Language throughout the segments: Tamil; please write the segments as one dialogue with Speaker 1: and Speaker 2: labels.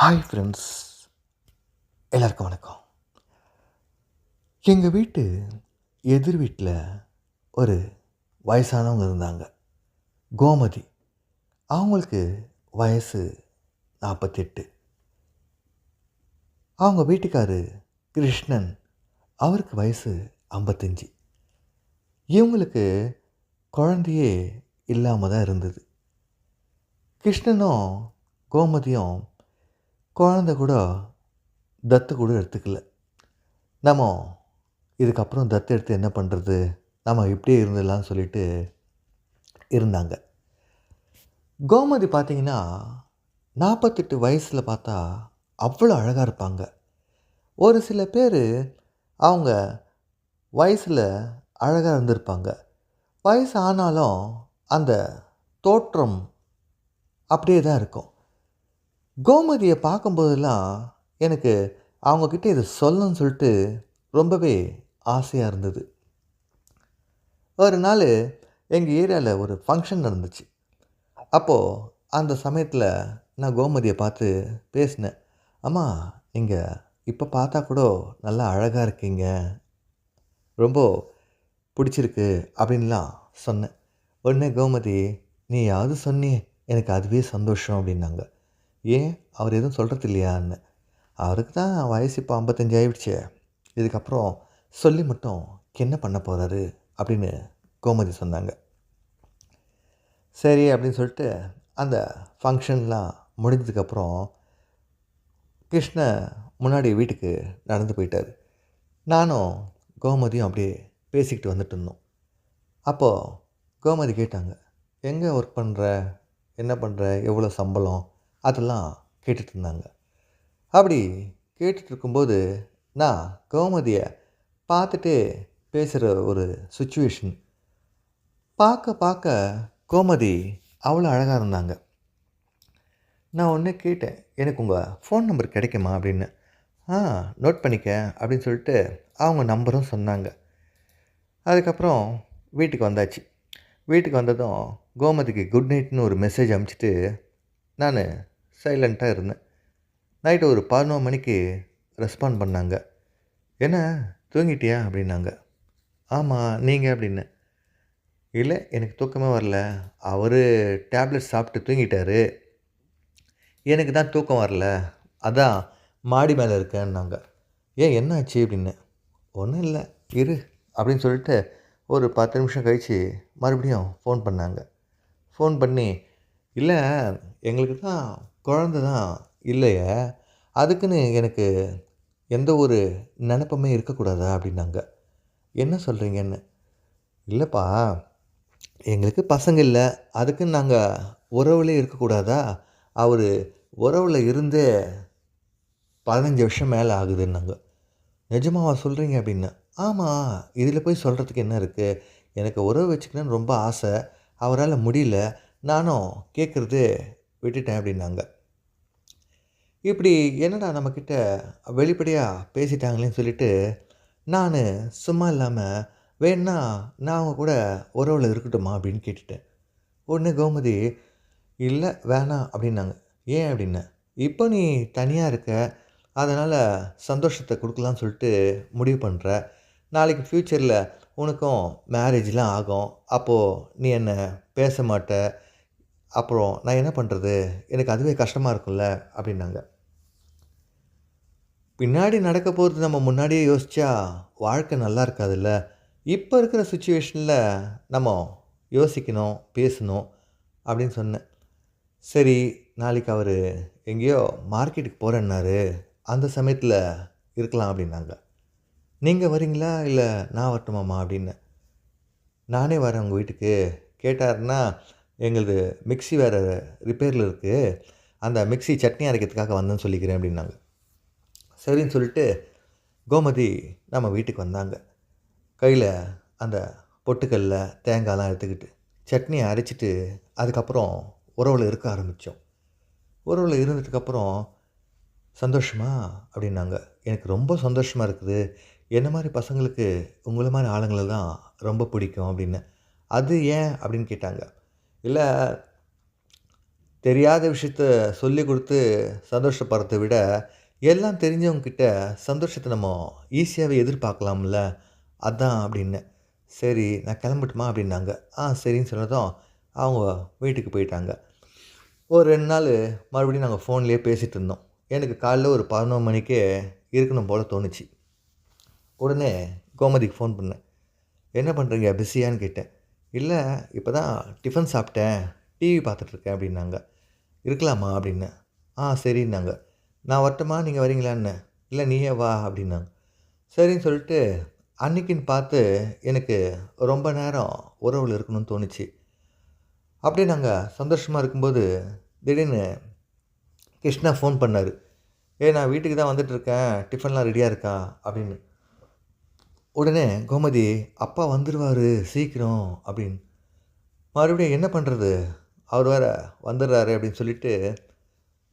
Speaker 1: ஹாய் ஃப்ரெண்ட்ஸ் எல்லாருக்கும் வணக்கம். எங்கள் வீட்டு எதிர் வீட்டில் ஒரு வயசானவங்க இருந்தாங்க. கோமதி. அவங்களுக்கு வயசு நாற்பத்தெட்டு அவங்க வீட்டுக்காரு கிருஷ்ணன். அவருக்கு வயசு ஐம்பத்தஞ்சு. இவங்களுக்கு குழந்தையே இல்லாமல் தான் இருந்தது. கிருஷ்ணனும் கோமதியும் குழந்த கூட தத்து கூட எடுத்துக்கல. நம்ம இதுக்கப்புறம் தத்து எடுத்து என்ன பண்ணுறது நம்ம இப்படியே இருந்துடலாம்னு சொல்லிட்டு இருந்தாங்க. கோமதி பார்த்தீங்கன்னா நாற்பத்தெட்டு வயசில் பார்த்தா அவ்வளோ அழகாக இருப்பாங்க. ஒரு சில பேர் அவங்க வயசில் அழகாக இருந்திருப்பாங்க. வயசு ஆனாலும் அந்த தோற்றம் அப்படியே தான் இருக்கும். கோமதியை பார்க்கும்போதெல்லாம் எனக்கு அவங்கக்கிட்ட இதை சொல்லணும்னு சொல்லிட்டு ரொம்பவே ஆசையாக இருந்தது. ஒரு நாள் எங்கள் ஏரியாவில் ஒரு ஃபங்க்ஷன் நடந்துச்சு. அப்போது அந்த சமயத்தில் நான் கோமதியை பார்த்து பேசினேன். அம்மா நீங்கள் இப்போ பார்த்தா கூட நல்லா அழகாக இருக்கீங்க. ரொம்ப பிடிச்சிருக்கு அப்படின்லாம் சொன்னேன். உடனே கோமதி நீ யாவது சொன்னி எனக்கு அதுவே சந்தோஷம் அப்படின்னாங்க. ஏன்? அவர் எதுவும் சொல்கிறது இல்லையான்னு அவருக்கு தான் வயசு இப்போ ஐம்பத்தஞ்சு ஆயிடுச்சு இதுக்கப்புறம் சொல்லி மட்டும் என்ன பண்ண போகிறாரு அப்படின்னு கோமதி சொன்னாங்க. சரி அப்படின்னு சொல்லிட்டு அந்த ஃபங்க்ஷன்லாம் முடிஞ்சதுக்கப்புறம் கிருஷ்ண முன்னாடி வீட்டுக்கு நடந்து போயிட்டார். நானும் கோமதியும் அப்படியே பேசிக்கிட்டு வந்துட்டு இருந்தோம். அப்போது கோமதி கேட்டாங்க எங்கே ஒர்க் பண்ணுற என்ன பண்ணுற எவ்வளோ சம்பளம்? அதெல்லாம் கேட்டுட்டு இருந்தாங்க அப்படி கேட்டுட்டு இருக்கும்போது நான் கோமதியை பார்த்துட்டு பேசுகிற ஒரு சுச்சுவேஷன். பார்க்க பார்க்க கோமதி அவ்வளோ அழகாக இருந்தாங்க. நான் ஒன்று கேட்டேன் எனக்கு உங்கள் ஃபோன் நம்பர் கிடைக்குமா? அப்படின்னு. ஆ நோட் பண்ணிக்க அப்படின்னு சொல்லிட்டு அவங்க நம்பரும் சொன்னாங்க. அதுக்கப்புறம் வீட்டுக்கு வந்தாச்சு. வீட்டுக்கு வந்ததும் கோமதிக்கு குட் நைட்னு ஒரு மெசேஜ் அனுப்பிச்சிட்டு நான் சைலண்ட்டாக இருந்தேன். நைட்டு ஒரு பதினோரு மணிக்கு ரெஸ்பாண்ட் பண்ணாங்க. என்ன தூங்கிட்டியா? அப்படின்னாங்க. ஆமாம் நீங்கள் அப்படின்னு. இல்லை எனக்கு தூக்கமே வரல. அவர் டேப்லெட் சாப்பிட்டு தூங்கிட்டாரு. எனக்கு தான் தூக்கம் வரல. அதான் மாடி மேலே இருக்கேன்னாங்க. ஏன் என்ன ஆச்சு அப்படின்னு. ஒன்றும் இல்லை. இரு அப்படின்னு சொல்லிட்டு ஒரு பத்து நிமிஷம் கழித்து மறுபடியும் ஃபோன் பண்ணாங்க. ஃபோன் பண்ணி இல்லை எங்களுக்கு தான் குழந்த தான் இல்லையே. அதுக்குன்னு எனக்கு எந்த ஒரு நினப்புமே இருக்கக்கூடாதா அப்படின்னாங்க. என்ன சொல்கிறீங்கன்னு இல்லைப்பா எங்களுக்கு பசங்க இல்லை. அதுக்குன்னு நாங்கள் உறவுலே இருக்கக்கூடாதா? அவர் உறவில் இருந்தே பதினஞ்சு வருஷம் மேலே ஆகுதுன்னாங்க. நிஜமாவா சொல்கிறீங்க அப்படின்னு. ஆமாம் இதில் போய் சொல்கிறதுக்கு என்ன இருக்குது எனக்கு உறவு வச்சுக்கணும்னு ரொம்ப ஆசை. அவரால் முடியல. நானும் கேட்குறது விட்டுட்டேன் அப்படின்னாங்க. இப்படி என்னடா நம்மக்கிட்ட வெளிப்படையாக பேசிட்டாங்களேன்னு சொல்லிட்டு நான் சும்மா இல்லாமல் வேணா நான் அவங்க கூட உறவில் இருக்கட்டுமா அப்படின்னு கேட்டுட்டேன். உடனே கோமதி இல்லை வேணாம் அப்படின்னாங்க. ஏன் அப்படின்னேன் இப்போ நீ தனியாக இருக்க அதனால் சந்தோஷத்தை கொடுக்கலான்னு சொல்லிட்டு முடிவு பண்ணுற நாளைக்கு ஃப்யூச்சரில் உனக்கும் மேரேஜ்லாம் ஆகும். அப்போது நீ என்னை பேச மாட்ட அப்புறம் நான் என்ன பண்ணுறது எனக்கு அதுவே கஷ்டமாக இருக்கும்ல அப்படின்னாங்க. பின்னாடி நடக்க போகிறது நம்ம முன்னாடியே யோசித்தா வாழ்க்கை நல்லா இருக்காதுல்ல? இப்போ இருக்கிற சுச்சுவேஷனில் நம்ம யோசிக்கணும் பேசணும் அப்படின்னு சொன்னேன். சரி நாளைக்கு அவர் எங்கேயோ மார்க்கெட்டுக்கு போகிறேன்னாரு அந்த சமயத்தில் இருக்கலாம் அப்படின்னாங்க. நீங்கள் வரீங்களா? இல்லை நான் வரட்டுமாம்மா அப்படின்னு. நானே வரேன் உங்கள் வீட்டுக்கு. கேட்டாருன்னா எங்களது மிக்ஸி வேறு ரிப்பேரில் இருக்குது அந்த மிக்ஸி சட்னி அரைக்கிறதுக்காக வந்தேன்னு சொல்லிக்கிறேன் அப்படின்னாங்க. சரின்னு சொல்லிட்டு கோமதி நம்ம வீட்டுக்கு வந்தாங்க. கையில் அந்த பொட்டுக்கல்ல தேங்காய்லாம் எடுத்துக்கிட்டு சட்னியை அரைச்சிட்டு அதுக்கப்புறம் உறவில் இருக்க ஆரம்பித்தோம் உறவில் இருந்ததுக்கப்புறம் சந்தோஷமா அப்படின்னாங்க. எனக்கு ரொம்ப சந்தோஷமாக இருக்குது. என்ன மாதிரி பசங்களுக்கு உங்களை மாதிரி ஆளுங்களை தான் ரொம்ப பிடிக்கும் அப்படின்னு. அது ஏன் அப்படின்னு கேட்டாங்க. இல்லை தெரியாத விஷயத்த சொல்லி கொடுத்து சந்தோஷப்படுறத விட எல்லாம் தெரிஞ்சவங்கக்கிட்ட சந்தோஷத்தை நம்ம ஈஸியாகவே எதிர்பார்க்கலாம்ல அதான் அப்படின்னேன் சரி நான் கிளம்பட்டுமா அப்படின்னாங்க. ஆ சரின்னு சொன்னதும் அவங்க வீட்டுக்கு போயிட்டாங்க. ஒரு ரெண்டு நாள் மறுபடியும் நாங்கள் ஃபோன்லேயே பேசிகிட்டு இருந்தோம். எனக்கு காலைல ஒரு பதினொரு மணிக்கே இருக்கணும் போல் தோணுச்சு. உடனே கோமதிக்கு ஃபோன் பண்ணேன். என்ன பண்ணுறீங்க பிஸியான்னு கேட்டேன். இல்லை இப்போ தான் டிஃபன் சாப்பிட்டேன் டிவி பார்த்துட்ருக்கேன் அப்படின்னாங்க. இருக்கலாமா அப்படின்னேன் ஆ சரின்னாங்க. நான் வரட்டுமா? நீங்கள் வரீங்களான்னு. இல்லை நீயே வா அப்படின்னாங்க. சரின்னு சொல்லிட்டு அன்னைக்குன்னு பார்த்து எனக்கு ரொம்ப நேரம் உறவில் இருக்கணும்னு தோணுச்சு. அப்படியே நாங்கள் சந்தோஷமாக இருக்கும்போது திடீர்னு கிருஷ்ணா ஃபோன் பண்ணார். ஏ நான் வீட்டுக்கு தான் வந்துட்டுருக்கேன். டிஃபன்லாம் ரெடியாக இருக்கா? அப்படின்னு. உடனே கோமதி அப்பா வந்துடுவார் சீக்கிரம் அப்படின்னு. மறுபடியும் என்ன பண்ணுறது அவர் வேறு வந்துடுறாரு அப்படின்னு சொல்லிட்டு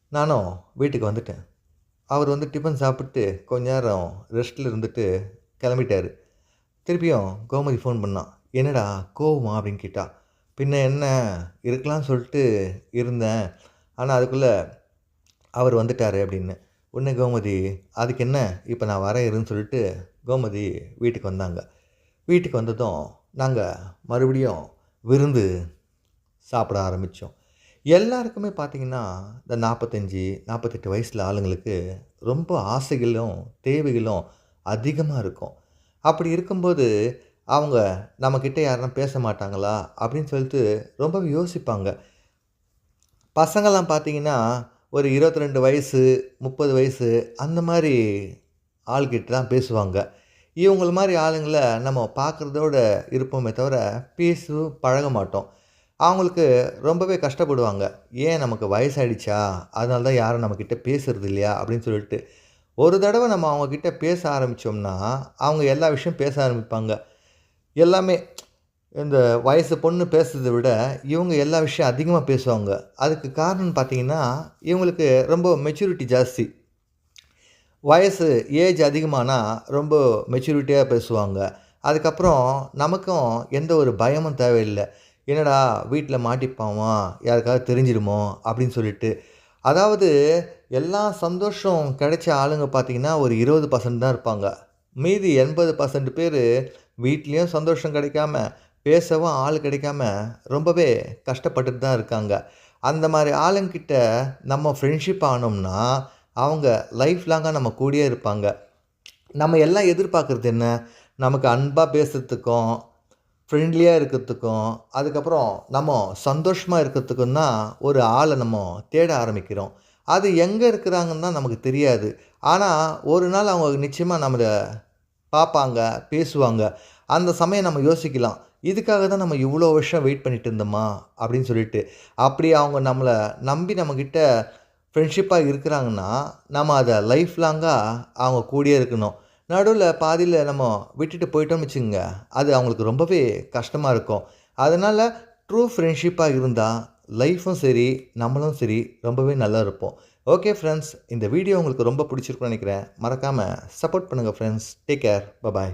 Speaker 1: நானும் வீட்டுக்கு வந்துட்டேன். அவர் வந்து டிஃபன் சாப்பிட்டு கொஞ்ச நேரம் ரெஸ்ட்டில் இருந்துட்டு கிளம்பிட்டார். திருப்பியும் கோமதி ஃபோன் பண்ணான். என்னடா கோவமா? அப்படின்னு கேட்டா. பின்ன என்ன? இருக்கலாம்னு சொல்லிட்டு இருந்தேன். ஆனால் அதுக்குள்ளே அவர் வந்துட்டார் அப்படின்னு. உடனே கோமதி அதுக்கு என்ன? இப்போ நான் வரேன் இருன்னு சொல்லிட்டு கோமதி வீட்டுக்கு வந்தாங்க. வீட்டுக்கு வந்ததும் நாங்கள் மறுபடியும் விருந்து சாப்பிட ஆரம்பித்தோம் எல்லாருக்குமே பார்த்திங்கன்னா இந்த நாற்பத்தஞ்சி நாற்பத்தெட்டு வயசில் ஆளுங்களுக்கு ரொம்ப ஆசைகளும் தேவைகளும் அதிகமாக இருக்கும். அப்படி இருக்கும்போது அவங்க நம்மக்கிட்ட யாரும் பேச மாட்டாங்களா? அப்படின்னு சொல்லிட்டு ரொம்பவே யோசிப்பாங்க. பசங்கள்லாம் பார்த்திங்கன்னா ஒரு இருபத்தி ரெண்டு வயசு முப்பது வயசு அந்த மாதிரி ஆள்கிட்ட தான் பேசுவாங்க. இவங்கள மாதிரி ஆளுங்களை நம்ம பார்க்குறதோட இருப்போமே தவிர பேசு பழக மாட்டோம். அவங்களுக்கு ரொம்பவே கஷ்டப்படுவாங்க. ஏன் நமக்கு வயசாயிடுச்சா? அதனால தான் யாரும் நம்மக்கிட்ட பேசுறது இல்லையா? அப்படின்னு சொல்லிட்டு ஒரு தடவை நம்ம அவங்கக்கிட்ட பேச ஆரம்பித்தோம்னா அவங்க எல்லா விஷயம் பேச ஆரம்பிப்பாங்க. எல்லாமே இந்த வயசு பொண்ணு பேசுறத விட இவங்க எல்லா விஷயம் அதிகமாக பேசுவாங்க. அதுக்கு காரணம் பார்த்தீங்கன்னா இவங்களுக்கு ரொம்ப மெச்சூரிட்டி ஜாஸ்தி. வயசு ஏஜ் அதிகமானால் ரொம்ப மெச்சூரிட்டியாக பேசுவாங்க. அதுக்கப்புறம் நமக்கும் எந்த ஒரு பயமும் தேவையில்லை. என்னடா வீட்டில் மாட்டிப்பாமா? யாருக்காவது தெரிஞ்சிடுமோ அப்படின்னு சொல்லிட்டு. அதாவது எல்லா சந்தோஷம் கிடைச்ச ஆளுங்க பார்த்தீங்கன்னா ஒரு இருபது பர்சன்ட் தான் இருப்பாங்க. மீதி எண்பது பர்சன்ட் பேர் வீட்லேயும் சந்தோஷம் கிடைக்காம பேசவும் ஆள் கிடைக்காம ரொம்பவே கஷ்டப்பட்டுட்டு தான் இருக்காங்க. அந்த மாதிரி ஆளுங்கிட்ட நம்ம ஃப்ரெண்ட்ஷிப் ஆனோம்னா அவங்க லைஃப் லாங்காக நம்ம கூடயே இருப்பாங்க. நம்ம எல்லாம் எதிர்பார்க்குறது என்ன? நமக்கு அன்பாக பேசுகிறதுக்கும் ஃப்ரெண்ட்லியாக இருக்கிறதுக்கும் அதுக்கப்புறம் நம்ம சந்தோஷமாக இருக்கிறதுக்கும் தான் ஒரு ஆளை நம்ம தேட ஆரம்பிக்கிறோம். அது எங்கே இருக்கிறாங்கன்னு தான் நமக்கு தெரியாது. ஆனால் ஒரு நாள் அவங்க நிச்சயமாக நம்மளை பார்ப்பாங்க பேசுவாங்க. அந்த சமயம் நம்ம யோசிக்கலாம் இதுக்காக தான் நம்ம இவ்வளோ வருஷம் வெயிட் பண்ணிட்டு இருந்தோமா? அப்படின்னு சொல்லிட்டு. அப்படி அவங்க நம்மளை நம்பி நம்மக்கிட்ட ஃப்ரெண்ட்ஷிப்பாக இருக்கிறாங்கன்னா நம்ம அதை லைஃப் லாங்காக அவங்க கூடயே இருக்கணும். நடுவில் பாதியில் நம்ம விட்டுட்டு போயிட்டோம்னு வச்சுங்க அது அவங்களுக்கு ரொம்பவே கஷ்டமாக இருக்கும். அதனால் ட்ரூ ஃப்ரெண்ட்ஷிப்பாக இருந்தால் லைஃப்பும் சரி நம்மளும் சரி ரொம்பவே நல்லா இருப்போம். ஓகே ஃப்ரெண்ட்ஸ் இந்த வீடியோ உங்களுக்கு ரொம்ப பிடிச்சிருக்குன்னு நினைக்கிறேன். மறக்காமல் சப்போர்ட் பண்ணுங்கள் ஃப்ரெண்ட்ஸ் டேக் கேர் பபாய்